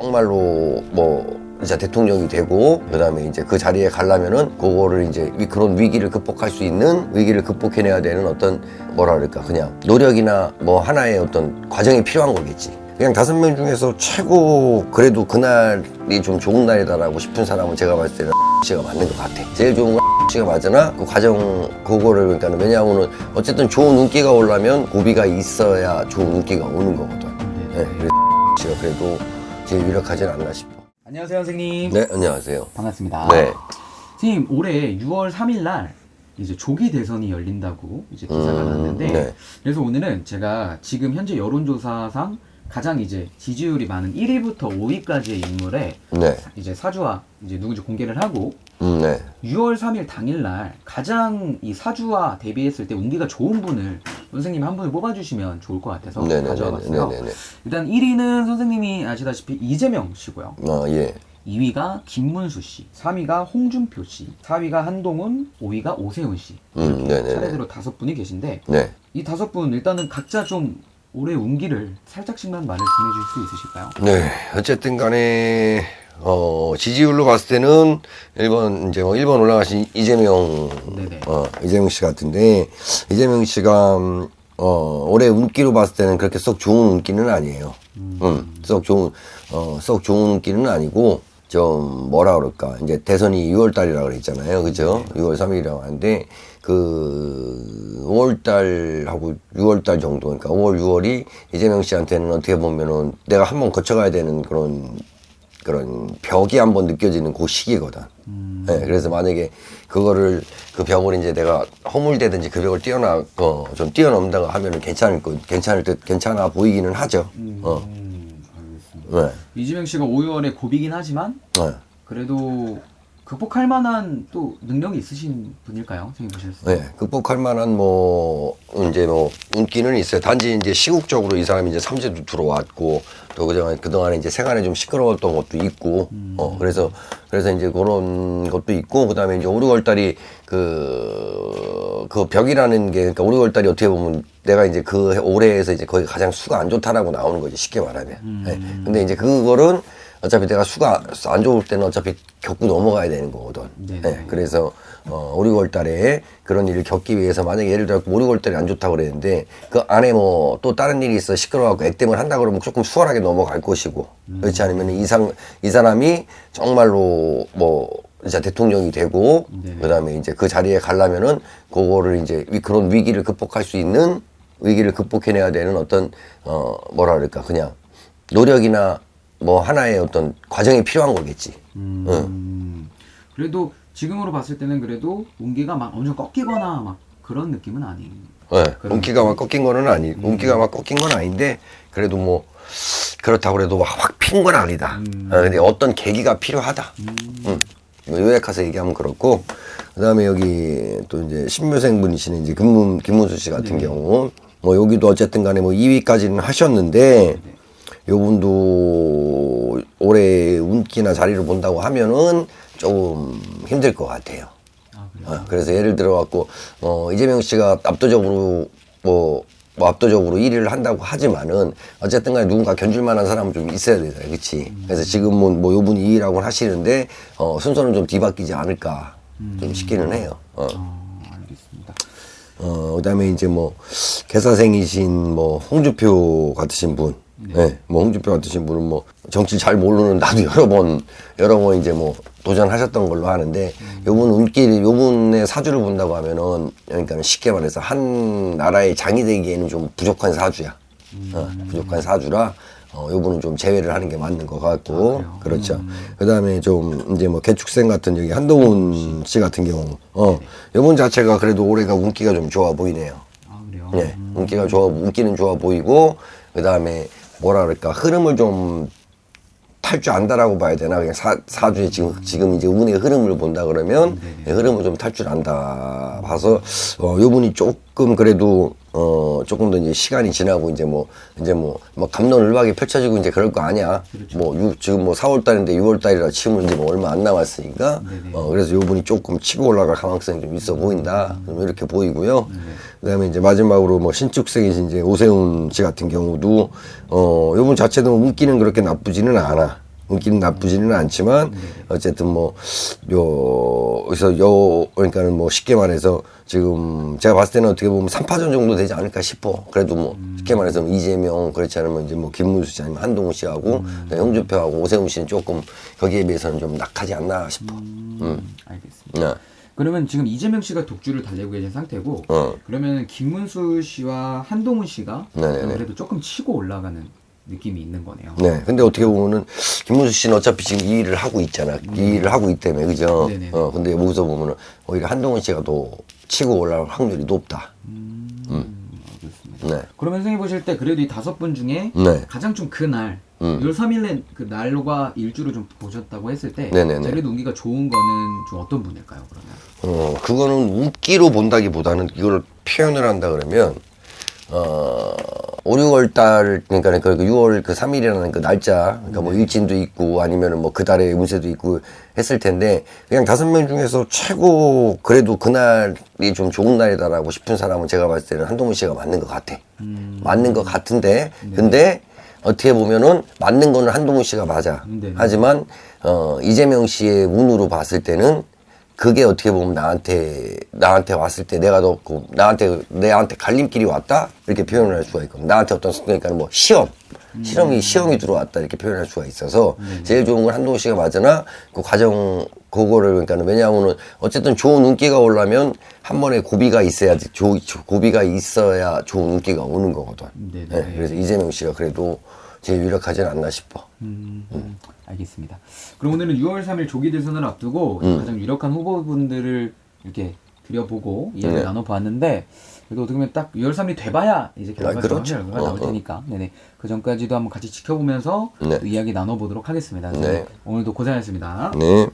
정말로 뭐 이제 대통령이 되고 그다음에 이제 그 자리에 가려면은 그거를 이제 위- 그런 위기를 극복할 수 있는 위기를 극복해내야 되는 어떤 뭐라 그럴까 그냥 노력이나 뭐 하나의 어떤 과정이 필요한 거겠지. 그냥 다섯 명 중에서 최고 그래도 그날이 좀 좋은 날이다라고 싶은 사람은 제가 봤을 때는 씨가 맞는 것 같아. 제일 좋은 건 씨가 맞으나 그 과정 그거를 그러니까 왜냐하면은 어쨌든 좋은 운기가 오려면 고비가 있어야 좋은 운기가 오는 거거든. 네, 그래서 씨가 그래도 제일 유력하진 않나 싶어. 안녕하세요 선생님 네, 안녕하세요. 반갑습니다 네. 선생님 올해 6월 3일 날 이제 조기 대선이 열린다고 이제 기사가 음, 났는데 네. 그래서 오늘은 제가 지금 현재 여론조사상 가장 이제 지지율이 많은 1위부터 5위까지의 인물의 네. 이제 사주와 이제 누군지 공개를 하고 음, 네. 6월 3일 당일날 가장 이 사주와 대비했을 때 운기가 좋은 분을 선생님이 한 분을 뽑아주시면 좋을 것 같아서 네네네. 가져와봤어요. 네네네. 일단 1위는 선생님이 아시다시피 이재명 씨고요. 아, 예. 2위가 김문수 씨, 3위가 홍준표 씨, 4위가 한동훈, 5위가 오세훈 씨. 음, 이렇게 네네네. 차례대로 다섯 분이 계신데 네. 이 다섯 분 일단은 각자 좀 올해 운기를 살짝씩만 말을 전해줄 수 있으실까요? 네. 어쨌든 간에, 어, 지지율로 봤을 때는 1번, 이제 뭐 1번 올라가신 이재명, 네네. 어, 이재명 씨 같은데, 이재명 씨가, 음, 어, 올해 운기로 봤을 때는 그렇게 썩 좋은 운기는 아니에요. 음, 썩 좋은, 어, 썩 좋은 운기는 아니고, 좀, 뭐라 그럴까. 이제 대선이 6월 달이라 그랬잖아요. 그죠? 6월 3일이라고 하는데, 그, 5월 달하고 6월 달 정도, 그러니까 5월, 6월이 이재명 씨한테는 어떻게 보면은 내가 한번 거쳐가야 되는 그런 그런 벽이 한번 느껴지는 그 시기거든. 네, 그래서 만약에 그거를 그 벽을 이제 내가 허물대든지 그 벽을 뛰어나 어, 좀 뛰어넘다가 하면은 괜찮을 거 괜찮을 듯 괜찮아 보이기는 하죠. 어, 음, 알겠습니다. 네, 이재명 씨가 5월에 고비긴 하지만 네. 그래도 극복할 만한 또 능력이 있으신 분일까요? 선생님 보셨을 때? 네, 극복할 만한 뭐 이제 뭐 운기는 있어요. 단지 이제 시국적으로 이 사람이 이제 삼재도 들어왔고 또 그동안 그동안에 이제 생활에 좀 시끄러웠던 것도 있고 어 그래서 그래서 이제 그런 것도 있고 그다음에 이제 5, 6월 달이 그, 그 벽이라는 게 그러니까 5, 6월 달이 어떻게 보면 내가 이제 그 올해에서 이제 거의 가장 수가 안 좋다라고 나오는 거지 쉽게 말하면. 네. 근데 이제 그거는 어차피 내가 수가 안 좋을 때는 어차피 겪고 넘어가야 되는 거거든. 네네. 네. 그래서 어, 5, 6월 달에 그런 일을 겪기 위해서 만약에 예를 들어 5, 6월 달이 안 좋다고 그랬는데 그 안에 뭐 또 다른 일이 있어 시끄러워갖고 액땜을 한다 그러면 조금 수월하게 넘어갈 것이고 그렇지 않으면 이상 이 사람이 정말로 뭐 이제 대통령이 되고 네네. 그다음에 이제 그 자리에 가려면은 그거를 이제 위- 그런 위기를 극복할 수 있는 위기를 극복해내야 되는 어떤 어 뭐라 그럴까 그냥 노력이나 뭐 하나의 어떤 과정이 필요한 거겠지. 응. 음, 그래도 지금으로 봤을 때는 그래도 운기가 막 엄청 꺾이거나 막 그런 느낌은 아니에요. 네, 운기가 막 꺾인 거는 아니, 운기가 막 꺾인 건 아닌데 그래도 뭐 그렇다고 그래도 확 핀 건 아니다. 어, 근데 어떤 계기가 필요하다. 음. 뭐 요약해서 얘기하면 그렇고 그다음에 여기 또 이제 신묘생 분이시는 이제 김문 김문수 씨 같은 경우 뭐 여기도 어쨌든 간에 뭐 2위까지는 하셨는데 요분도 올해 운기나 자리를 본다고 하면은 조금 힘들 것 같아요. 아? 어, 그래서 예를 들어 갖고 어 이재명 씨가 압도적으로 뭐, 뭐 압도적으로 1위를 한다고 하지만은 어쨌든 간에 누군가 견줄 만한 사람은 좀 있어야 되잖아요. 그치 그래서 지금은 뭐 요분이 2위라고 하시는데 어 순서는 좀 뒤바뀌지 않을까 좀 싶기는 해요. 어. 어, 알겠습니다. 어, 그다음에 이제 뭐 개사생이신 뭐 홍주표 같으신 분, 네. 뭐 홍주표 같으신 분은 뭐 정치 잘 모르는 나도 여러 번 여러 번 이제 뭐 도전하셨던 걸로 하는데 요분 운길 요분의 사주를 본다고 하면은 그러니까 쉽게 말해서 한 나라의 장이 되기에는 좀 부족한 사주야. 어, 부족한 사주라 어, 요분은 좀 제외를 하는 게 맞는 것 같고 그렇죠. 그다음에 좀 이제 뭐 개축생 같은 여기 한동훈 씨 같은 경우 어 요분 자체가 그래도 올해가 운기가 좀 좋아 보이네요. 아 그래요? 예, 운기가 좋아 운기는 좋아 보이고 그다음에 뭐라 그럴까 흐름을 좀 탈 줄 안다라고 봐야 되나? 그냥 사, 사주의 지금 지금 이제 운의 흐름을 본다 그러면 예, 흐름을 좀 탈 줄 안다 봐서 어 요분이 조금 그래도 어 조금 더 이제 시간이 지나고 이제 뭐 이제 뭐, 뭐 감론을박이 펼쳐지고 이제 그럴 거 아니야. 뭐 유, 지금 뭐 4월 달인데 6월 달이라 치면 이제 뭐 얼마 안 남았으니까. 어 그래서 요 분이 조금 치고 올라갈 가능성이 좀 있어 보인다. 좀 이렇게 보이고요. 그다음에 이제 마지막으로 뭐 신축생이신 이제 오세훈 씨 같은 경우도 어 요분 자체도 운기는 그렇게 나쁘지는 않아 운기는 나쁘지는 않지만 어쨌든 뭐 요 그래서 요 그러니까는 뭐 쉽게 말해서 지금 제가 봤을 때는 어떻게 보면 3파전 정도 되지 않을까 싶어. 그래도 뭐 쉽게 말해서 뭐 이재명 그렇지 않으면 이제 뭐 김문수 씨 아니면 한동훈 씨하고 그다음에 홍준표하고 오세훈 씨는 조금 거기에 비해서는 좀 낙하지 않나 싶어. 음. 알겠습니다. 네. 그러면 지금 이재명 씨가 독주를 달래고 계신 상태고 어. 그러면 김문수 씨와 한동훈 씨가 네네네. 그래도 조금 치고 올라가는 느낌이 있는 거네요. 네. 근데 어떻게 보면은 김문수 씨는 어차피 지금 이 일을 하고 있잖아. 이 일을 하고 있다며, 그죠? 네네네. 어, 근데 여기서 보면은 오히려 한동훈 씨가 더 치고 올라올 확률이 높다. 알겠습니다. 네. 그러면 선생님 보실 때 그래도 이 다섯 분 중에 네. 가장 좀 그날 음. 6월 3일에 그 날과 일주를 좀 보셨다고 했을 때 네네네. 그래도 운기가 좋은 거는 좀 어떤 분일까요? 그러면 어, 그거는 웃기로 본다기보다는 이걸 표현을 한다 그러면, 어, 5, 6월 달, 그러니까 그 6월 그 3일이라는 그 날짜, 그러니까 뭐 일진도 있고 아니면은 뭐 그 달에 운세도 있고 했을 텐데, 그냥 다섯 명 중에서 최고 그래도 그날이 좀 좋은 날이다라고 싶은 사람은 제가 봤을 때는 한동훈 씨가 맞는 것 같아. 맞는 것 같은데, 근데 어떻게 보면은 맞는 거는 한동훈 씨가 맞아. 네. 하지만, 어, 이재명 씨의 운으로 봤을 때는 그게 어떻게 보면 나한테 나한테 왔을 때 내가 더 그, 나한테 내한테 갈림길이 왔다 이렇게 표현을 할 수가 있고 나한테 어떤 그러니까 뭐 시험 시험이 시험이 들어왔다 이렇게 표현할 수가 있어서 제일 좋은 건 한동훈 씨가 맞으나 그 과정 그거를 그러니까 왜냐하면은 어쨌든 좋은 운기가 오려면 한 번에 고비가 있어야지 조, 조- 고비가 있어야 좋은 운기가 오는 거거든. 네, 그래서 이재명 씨가 그래도 제일 유력하진 않나 싶어. 음, 알겠습니다. 그럼 오늘은 6월 3일 조기 대선을 앞두고 음. 가장 유력한 후보분들을 이렇게 드려보고 이야기 네. 나눠봤는데 그래도 어떻게 보면 딱 6월 3일이 돼봐야 이제 결과가 아, 그렇죠. 결과가 어, 나올 어. 테니까 네네 그 전까지도 한번 같이 지켜보면서 네. 또 이야기 나눠보도록 하겠습니다. 네. 오늘도 고생하셨습니다. 네.